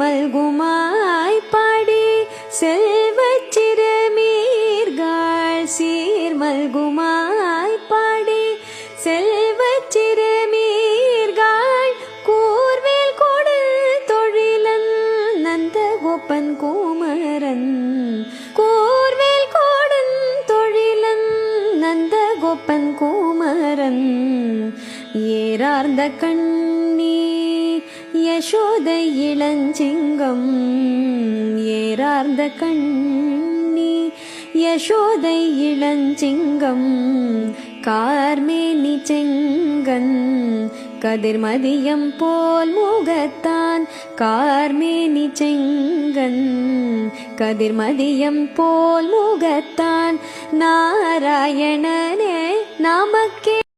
மல்குமாய் பாடி செல்வச் சிறுமீர்கள் சீர்மல்குமாய் பாடி செல்வச் சிறுமீர்கள் கூர்வேல் கொடு தொழிலன் நந்த கோப்பன் கோமரன். கூர்வேல் கோடன் தொழிலன் நந்த கோப்பன் கோமரன். ஏறார்ந்த கண் யசோதை இளஞ்சிங்கம் ஏறார்ந்த கண்ணி யசோதை இளஞ்சிங்கம் கார்மேனி செங்கன் கதிர்மதியம் போல் முகத்தான் கார்மேனி செங்கன் கதிர்மதியம் போல் முகத்தான் நாராயணன்